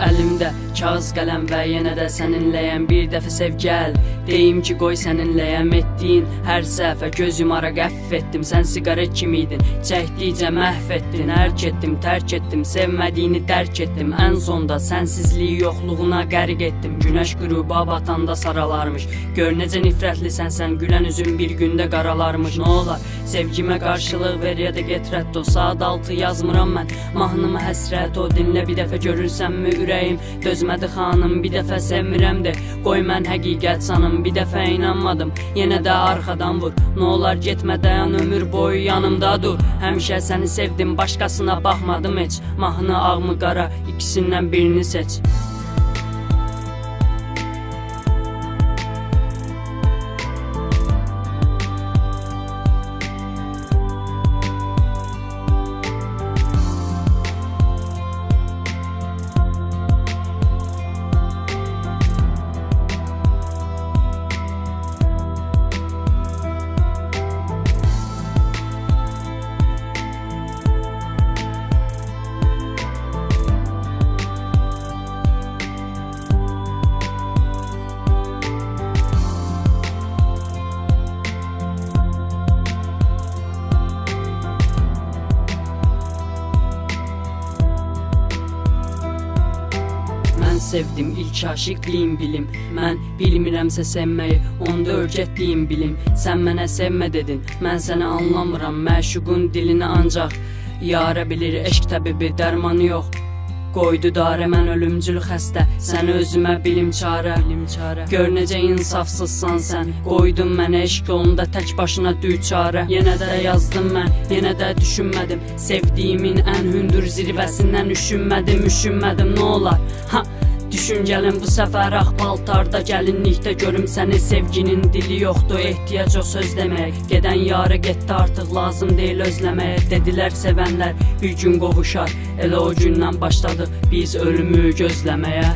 Əlimdə kağız qələm və yenə də səninləyəm bir dəfə sev gəl Deyim ki qoy səninləyəm etdiyin hər səhvə göz yumaraq əff etdim Sən siqaret kimi idin çəkdikcə məhv etdin Ərk etdim tərk etdim sevmədiyini dərk etdim sonda sənsizliyi yoxluğuna qərq etdim Günəş qüruba batanda saralarmış. Gör necə nifrətlisən sən gülən üzün bir gündə qaralarmış Nə olar sevgimə qarşılıq ver ya da get rədd o Saat altı yazmıram mən mahnımı həsrət o Dinlə bir dəfə görürsənmi ürəyim? Dözmədi xanım bir dəfə sevmirəm de. Qoy mən həqiqət sanım bir dəfə inanmadım. Yenə də arxadan vur. Nə olar getmə dayan ömür boyu yanımda dur. Həmişə səni sevdim başqasına baxmadım heç. Mahnı ağmı qara? İkisindən birini seç sevdim ilk aşiqliyim bilim. Mən bilmirəmsə sevməyi Onda öyrətdiyim bilim. Sən mənə sevmə dedin Mən səni anlamıram. Məşuqun dilini ancaq Yara bilir eşq təbibi dərmanı yox Qoydu darə mən ölümcül xəstə Səni özümə bilim çarə bilim çarə Gör necə insafsızsan sən Qoydun mənə eşq yolunda tək başına düçarə Yenə də yazdım mən Yenə də düşünmədim Sevdiyimin ən hündür zirvəsindən üşünmədim Üşünmədim nə olar? Ha Düşüncəlim bu səfər ağ paltarda gəlinlikdə görüm səni sevginin dili yoxdur ehtiyac o söz demək gedən yarı getdi artıq lazım deyil özləməyə dedilər sevənlər bir gün qovuşar elə o gündən başladıq biz ölümü gözləməyə